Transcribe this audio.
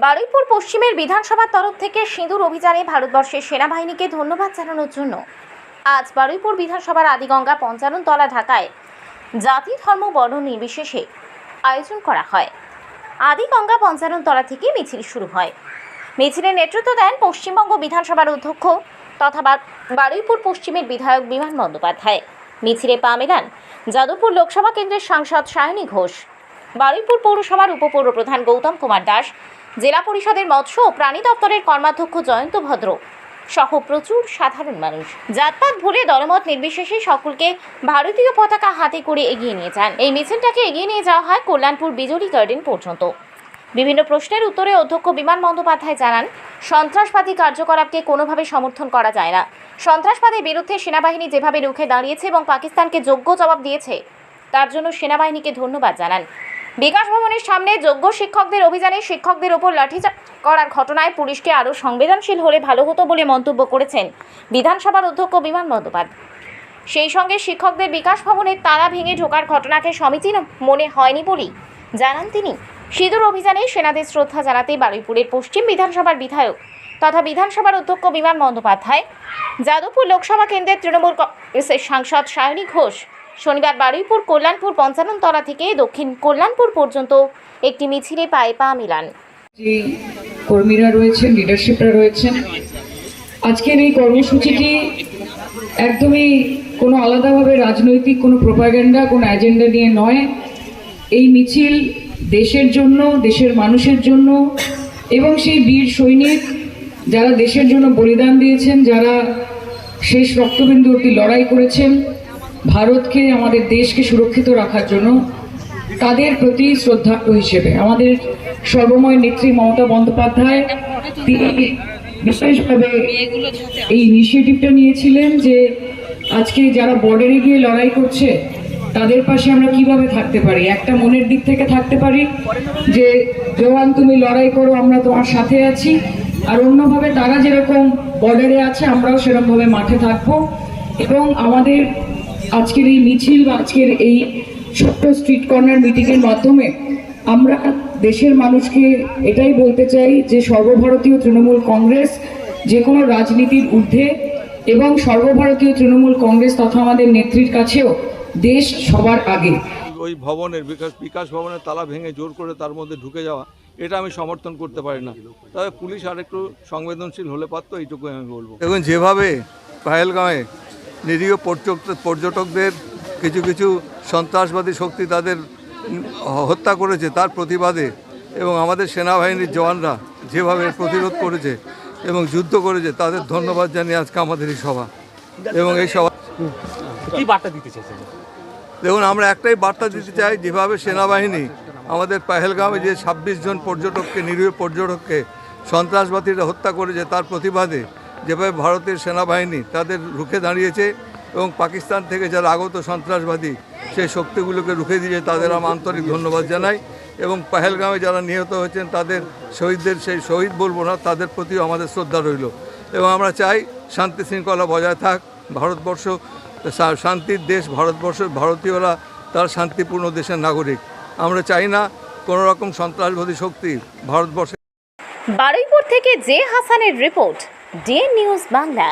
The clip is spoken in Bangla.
বারুইপুর পশ্চিমের বিধানসভার তরফ থেকে সিঁদুর অভিযানে ভারতবর্ষের সেনাবাহিনীকে ধন্যবাদ জানানোর জন্য আজ বারুইপুর বিধানসভার আদিগঙ্গা পঞ্চাননতলা ঢাকায় জাতি, ধর্ম, বর্ণ নির্বিশেষে আয়োজন করা হয়। আদিগঙ্গা পঞ্চাননতলা থেকে মিছিল শুরু হয়। মিছিলের নেতৃত্ব দেন পশ্চিমবঙ্গ বিধানসভার অধ্যক্ষ তথা বারুইপুর পশ্চিমের বিধায়ক বিমান বন্দ্যোপাধ্যায়। মিছিলে পা মেলান যাদবপুর লোকসভা কেন্দ্রের সাংসদ সায়নী ঘোষ। বারুইপুর পৌরসভার উপপৌর প্রধান গৌতম কুমার দাস জেলা পরিষদের মৎস্য ও প্রাণী দপ্তরের কর্মাধ্যক্ষ জয়ন্ত ভদ্র। সহ প্রচুর সাধারণ মানুষ। জাতপাত ভুলে দলমত নির্বিশেষে সকলকে ভারতীয় পতাকা হাতে করে এগিয়ে নিয়ে যান। এই মিছিলটাকে এগিয়ে নিয়ে যাওয়া হয় কল্যাণপুর বিজলি গার্ডেন পর্যন্ত। বিভিন্ন প্রশ্নের উত্তরে অধ্যক্ষ বিমান বন্দ্যোপাধ্যায় জানান, সন্ত্রাসবাদী কার্যকলাপকে কোনোভাবে সমর্থন করা যায় না। সন্ত্রাসবাদের বিরুদ্ধে সেনাবাহিনী যেভাবে রুখে দাঁড়িয়েছে এবং পাকিস্তানকে যোগ্য জবাব দিয়েছে, তার জন্য সেনাবাহিনীকে ধন্যবাদ জানান। বিকাশ ভবনের সামনে যোগ্য শিক্ষকদের অভিযানে শিক্ষকদের ওপর লাঠিচার্জ করার ঘটনায় পুলিশকে আরও সংবেদনশীল হলে ভালো হতো বলে মন্তব্য করেছেন বিধানসভার অধ্যক্ষ বিমান বন্দ্যোপাধ্যায়। সেই সঙ্গে শিক্ষকদের বিকাশ ভবনের তালা ভেঙে ঢোকার ঘটনাকে সমীচীন মনে হয়নি বলেই জানান তিনি। সিঁদুর অভিযানে সেনাদের শ্রদ্ধা জানাতে বারুইপুরের পশ্চিম বিধানসভার বিধায়ক তথা বিধানসভার অধ্যক্ষ বিমান বন্দ্যোপাধ্যায়, যাদবপুর লোকসভা কেন্দ্রের তৃণমূল কংগ্রেসের সাংসদ সায়নী ঘোষ শনিবার বারুইপুর কল্যাণপুর পঞ্চাননতলা থেকে দক্ষিণ কল্যাণপুর পর্যন্ত একটি মিছিলে পায়ে পা মিলান। যে কর্মীরা রয়েছেন লিডারশিপরা রয়েছেন, আজকের এই কর্মসূচিটি একদমই কোনো আলাদাভাবে রাজনৈতিক, কোনো প্রোপাগ্যান্ডা কোনো অ্যাজেন্ডা নিয়ে নয়। এই মিছিল দেশের জন্য, দেশের মানুষের জন্য এবং সেই বীর সৈনিক যারা দেশের জন্য বলিদান দিয়েছেন, যারা শেষ রক্তবিন্দু অবধি লড়াই করেছেন ভারতকে, আমাদের দেশকে সুরক্ষিত রাখার জন্য তাদের প্রতি শ্রদ্ধার্থ হিসেবে। আমাদের সর্বময় নেত্রী মমতা বন্দ্যোপাধ্যায়, তিনি বিশেষভাবে এই ইনিশিয়েটিভটা নিয়েছিলেন যে, আজকে যারা বর্ডারে গিয়ে লড়াই করছে, তাদের পাশে আমরা কীভাবে থাকতে পারি? একটা মনের দিক থেকে থাকতে পারি যে, জওয়ান, তুমি লড়াই করো, আমরা তোমার সাথে আছি। আর অন্যভাবে, তারা যেরকম বর্ডারে আছে, আমরাও সেরকমভাবে মাঠে থাকব। এবং আমাদের আজকের এই মিছিল বা আজকের এই ছোট্ট স্ট্রিট কর্নার মিটিংয়ের মাধ্যমে আমরা দেশের মানুষকে এটাই বলতে চাই যে সর্বভারতীয় তৃণমূল কংগ্রেস যে কোনো রাজনীতির ঊর্ধ্বে এবং সর্বভারতীয় তৃণমূল কংগ্রেস তথা আমাদের নেত্রীর কাছেও দেশ সবার আগে। ওই ভবনের বিকাশ বিকাশ ভবনের তালা ভেঙে জোর করে তার মধ্যে ঢুকে যাওয়া এটা আমি সমর্থন করতে পারি না। তবে পুলিশ আর একটু সংবেদনশীল হলে পারতো এইটুকুই আমি বলব। দেখুন যেভাবে পাহেলগাঁয়ে নিরীহ পর্যটক পর্যটকদের কিছু কিছু সন্ত্রাসবাদী শক্তি তাদের হত্যা করেছে তার প্রতিবাদে এবং আমাদের সেনাবাহিনীর জওয়ানরা যেভাবে প্রতিরোধ করেছে এবং যুদ্ধ করেছে তাদের ধন্যবাদ জানিয়ে আজকে আমাদের এই সভা। এবং এই সভা কি বার্তা দিতে চাইছেন? দেখুন আমরা একটাই বার্তা দিতে চাই যেভাবে সেনাবাহিনী আমাদের পাহেলগাঁওয়ে যে ছাব্বিশ জন পর্যটককে নিরীহ পর্যটককে সন্ত্রাসবাদীরা হত্যা করেছে তার প্রতিবাদে যেভাবে ভারতের সেনাবাহিনী তাদের রুখে দাঁড়িয়েছে এবং পাকিস্তান থেকে যারা আগত সন্ত্রাসবাদী, সেই শক্তিগুলোকে রুখে দিয়েছে তাদের আমি আন্তরিক ধন্যবাদ জানাই এবং পাহেলগাঁওয়ে যারা নিহত হয়েছেন, তাদের শহীদদের সেই শহীদ বলব না, তাদের প্রতিও আমাদের শ্রদ্ধা রইল। এবং আমরা চাই শান্তি শৃঙ্খলা বজায় থাক, ভারতবর্ষ শান্তির দেশ, ভারতবর্ষ, ভারতীয়রা তার শান্তিপূর্ণ দেশের নাগরিক। আমরা চাই না কোনো রকম সন্ত্রাসবাদী শক্তি ভারতবর্ষে বারুইপুর থেকে জে হাসানের রিপোর্ট। Day news Bangla